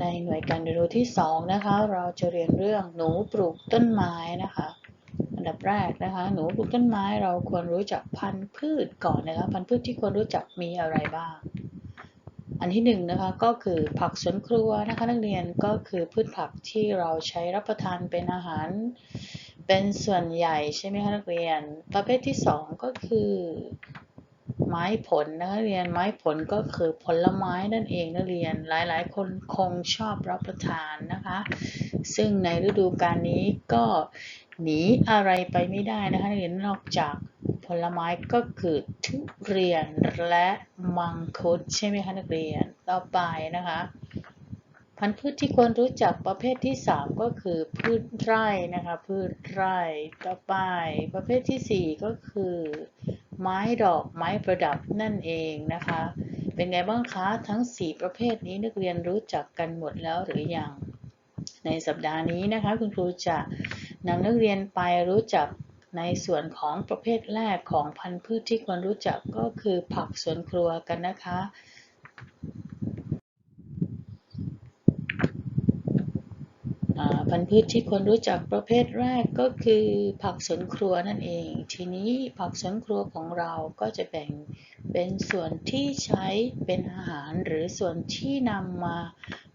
ในหน่วยการเรียนรู้ที่ 2 นะคะ เราจะเรียนเรื่องหนูปลูกต้นไม้นะคะ อันดับแรกนะคะ หนูปลูกต้นไม้เราควรรู้จักพันธุ์พืชก่อนนะคะ พันธุ์พืชที่ควรรู้จักมีอะไรบ้าง อันที่หนึ่งนะคะก็คือผักสวนครัวนะคะ นักเรียนก็คือพืชผักที่เราใช้รับประทานเป็นอาหาร เป็นส่วนใหญ่ใช่ไหมคะนักเรียน ประเภทที่สองก็คือ ไม้ผลนะคะเรียนไม้ผลก็คือผลไม้นั่นเองนักเรียนหลายๆ คนคงชอบรับประทานนะคะ ซึ่งในฤดูกาลนี้ก็หนีอะไรไปไม่ได้นะคะนักเรียนนอกจากผลไม้ก็คือทุเรียนและมังคุดใช่ไหมคะนักเรียนต่อไปนะคะพันธุ์พืชที่ควรรู้จักประเภทที่ 3 ก็คือพืชไร่นะคะพืชไร่ต่อไป ประเภททีสี่4 ก็คือ ไม้ดอกไม้ประดับนั่นเองนะคะ เป็นไงบ้างคะทั้ง 4 ประเภทนี้นักเรียนรู้จักกันหมดแล้วหรือยัง ในสัปดาห์นี้นะคะคุณครูจะนำนักเรียนไปรู้จักในส่วนของประเภทแรกของพันธุ์พืชที่ควรรู้จักก็คือผักสวนครัวกันนะคะ อ่า พันธุ์พืชที่ควรรู้จักประเภทแรกก็คือผักสวนครัวนั่นเอง ทีนี้ผักสวนครัวของเราก็จะแบ่งเป็นส่วนที่ใช้เป็นอาหารหรือส่วนที่นำมา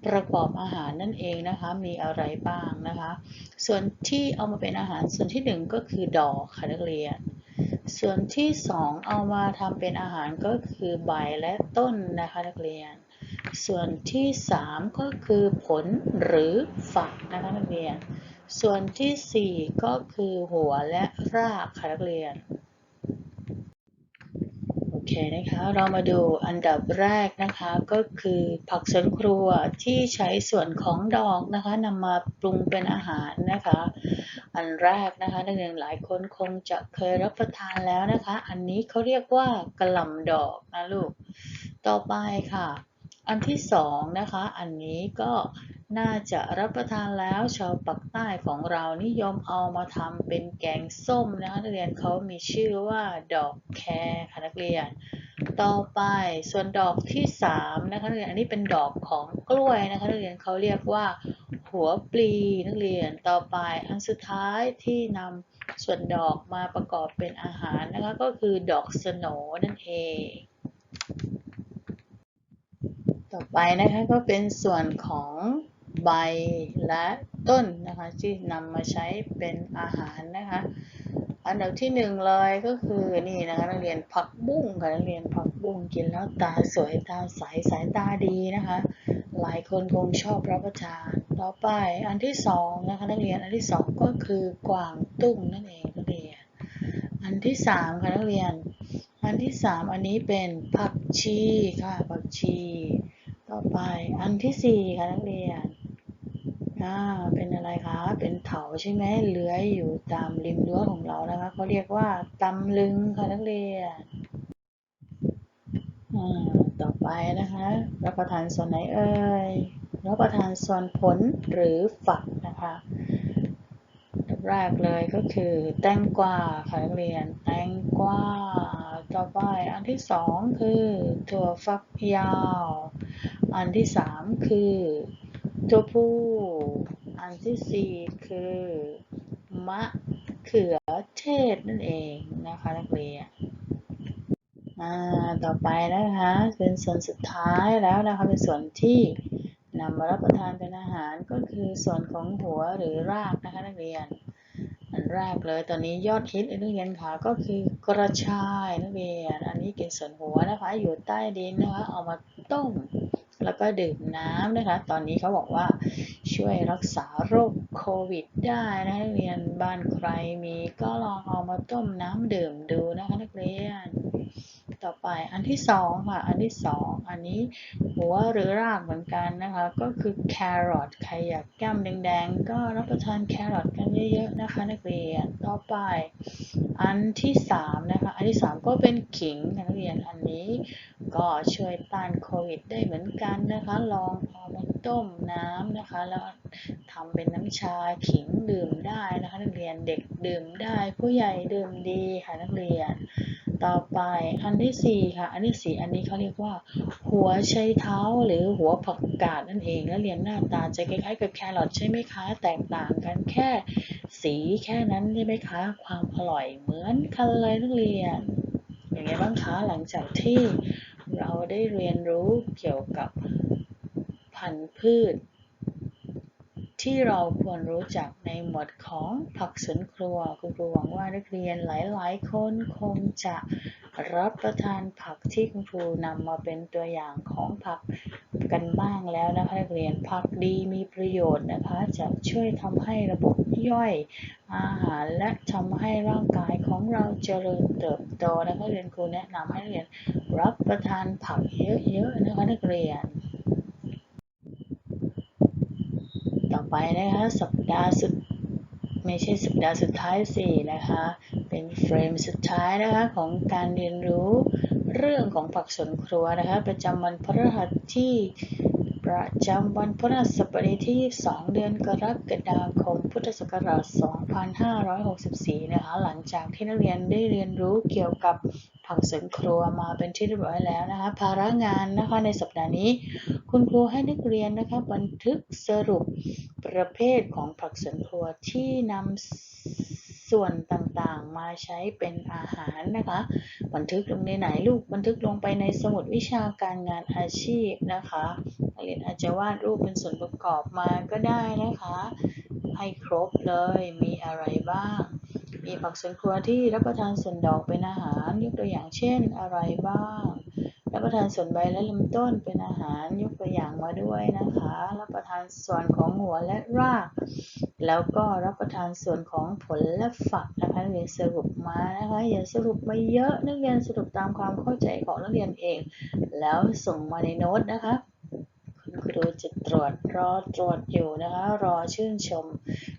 ประกอบอาหารนั่นเองนะคะ มีอะไรบ้างนะคะ ส่วนที่เอามาเป็นอาหารส่วนที่หนึ่งก็คือดอกค่ะนักเรียน ส่วนที่สองเอามาทำเป็นอาหารก็คือใบและต้นนะคะนักเรียน ส่วนที่ 3 ก็คือผลหรือฝักนะคะนักเรียน ส่วนทีสี่ 4 ก็คือหัวและรากค่ะนักเรียน โอเคนะคะ เรามาดูอันดับแรกนะคะก็คือผักสวนครัวที่ใช้ส่วนของดอกนะคะนำมาปรุงเป็นอาหารนะคะ อันแรกนะคะนักเรียนหลายคนคงจะเคยรับประทานแล้วนะคะ อันนี้เขาเรียกว่ากระหล่ำดอกนะลูก ต่อไปค่ะ อันที่สองนะคะ อันนี้ก็น่าจะรับประทานแล้วชาวปักใต้ของเรานิยมเอามาทำเป็นแกงส้มนะคะนักเรียนเขามีชื่อว่าดอกแครค่ะนักเรียน ต่อไปส่วนดอกที่สามนะคะนักเรียนอันนี้เป็นดอกของกล้วยนะคะนักเรียนเขาเรียกว่า หัวปลีนักเรียนต่อไปอันสุดท้ายที่นำส่วนดอกมาประกอบเป็นอาหารนะคะก็คือดอกสโนนั่นเอง ต่อไปนะคะก็เป็นส่วนของใบและต้นนะคะที่นำมาใช้เป็นอาหารนะคะอันดับที่หนึ่งเลยก็คือนี่นะคะนักเรียนผักบุ้งค่ะนักเรียนผักบุ้งกินแล้วตาสวยตาใสสายตาดีนะคะ หลายคนคงชอบรับประทาน ต่อไปอันที่สองนะคะนักเรียนอันที่สองก็คือกวางตุ้งนั่นเองนักเรียน อันที่สามค่ะนักเรียน อันที่สามอันนี้เป็นผักชีค่ะผักชี ต่อไปอันที่สี่ค่ะนักเรียนอ่าเป็นอะไรคะ เป็นเถาใช่ไหมเลื้อยอยู่ตามริมรั้วของเรานะคะเขาเรียกว่าตำลึงค่ะนักเรียนอ่าต่อไปนะคะ รับประทานส่วนไหนเอ่ยรับประทานส่วนผลหรือฝักนะคะแรกเลยก็คือแตงกวาค่ะนักเรียนแตงกวา ต่อไปอันที่สองคือถั่วฟักยาว อันที่สามคือตัวผู้อันที่สี่คือ มะเขือเทศนั่นเองนะคะนักเรียนอ่าต่อไปนะคะ เป็นส่วนสุดท้ายแล้วนะคะ เป็นส่วนที่นำมารับประทานเป็นอาหารก็คือส่วนของหัวหรือรากนะคะนักเรียน แรกเลยตอนนี้ยอดฮิตในักเรียนค่ะก็คือกระชายนักเรียน อันนี้กินส่วนหัวนะคะ อยู่ใต้ดินนะคะ เอามาต้ม แล้วก็ดื่มน้ำนะคะ ตอนนี้เขาบอกว่าช่วยรักษาโรคโควิดได้นะนักเรียนบ้านใครมีก็ลองเอามาต้มน้ำดื่มดูนะคะนักเรียน ต่อไป อันที่สองค่ะ อันที่สองอันนี้หัวหรือรากเหมือนกันนะคะ ก็คือแครอทใครอยากแก้มแดงๆ ก็รับประทานแครอทกันเยอะๆนะคะนักเรียน ต่อไป อันที่สามนะคะ อันที่สามก็เป็นขิงนักเรียน อันนี้ก็ช่วยต้านโควิดได้เหมือนกันนะคะ ลองเอามาต้มน้ำนะคะ แล้วทำเป็นน้ำชาขิงดื่มได้นะคะ นักเรียน เด็กดื่มได้ ผู้ใหญ่ดื่มดีค่ะนักเรียน ต่อไปอันที่สี่ค่ะ อันที่สี่อันนี้เขาเรียกว่า หัวไชเท้าหรือหัวผักกาดนั่นเองแล้วเรียนหน้าตาจะคล้ายๆกับแครอทใช่ไหมคะ แตกต่างกันแค่สีแค่นั้นใช่ไหมคะ ความอร่อยเหมือนกันเลยนักเรียนอย่างไรบ้างคะหลังจากที่เราได้เรียนรู้เกี่ยวกับพันธุ์พืช ที่เราควรรู้จักในหมวดของผักสวนครัวคุณครูหวังว่านักเรียนหลายๆ คนคงจะรับประทานผักที่คุณครูนำมาเป็นตัวอย่างของผักกันบ้างแล้วนะคะนักเรียนผักดีมีประโยชน์นะคะ จะช่วยทำให้ระบบย่อยอาหารและทำให้ร่างกายของเราเจริญเติบโตนะคะเรียนครูแนะนำให้นักเรียนรับประทานผักเยอะๆนะคะนักเรียน ต่ อไปนะคะสัปดาห์สุดไม่ใช่สัปดาห์สุดท้ายสี่นะคะ เป็นเฟรมสุดท้ายนะคะของการเรียนรู้เรื่องของผักสวนครัวนะคะ ประจำวันพฤหัสที่ประจำวันพฤหัสบดีที่ 2 เดือนกรกฎาคม พุทธศักราช 2564 นะคะ หลังจากที่นักเรียนได้เรียนรู้เกี่ยวกับ ผักสวนครัวมาเป็นที่เรียบร้อยแล้วนะคะ ภาระงานนะคะในสัปดาห์นี้ คุณครูให้นักเรียนนะคะบันทึกสรุปประเภทของผักสวนครัวที่นำส่วนต่างๆ มาใช้เป็นอาหารนะคะ บันทึกลงในไหนลูกบันทึกลงไปในสมุดวิชาการงานอาชีพนะคะนักเรียนอาจจะวาดรูปเป็นส่วนประกอบมาก็ได้นะคะ ให้ครบเลยมีอะไรบ้าง มีผักสวนครัวที่รับประทานส่วนดอกเป็นอาหาร ยกตัวอย่างเช่นอะไรบ้าง รับประทานส่วนใบและลำต้นเป็นอาหารยกตัวอย่างมาด้วยนะคะ รับประทานส่วนของหัวและราก แล้วก็รับประทานส่วนของผลและฝักนะคะนักเรียนสรุปมานะคะอย่าสรุปมาเยอะนักเรียนสรุปตามความเข้าใจของนักเรียนเอง แล้วส่งมาในโน้ตนะคะูจะตรวจรอตรวจอยู่นะคะ รอชื่นชม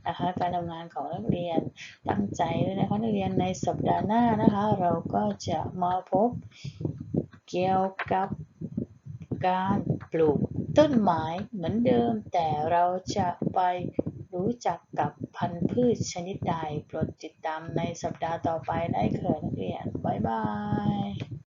นะคะ การทำงานของนักเรียนตั้งใจด้วยนะคะนักเรียนในสัปดาห์หน้านะคะ เราก็จะมาพบเกี่ยวกับการปลูกต้นไม้เหมือนเดิม แต่เราจะไปรู้จักกับพันธุ์พืชชนิดใดโปรดติดตามในสัปดาห์ต่อไปได้เลยนักเรียน บ๊ายบาย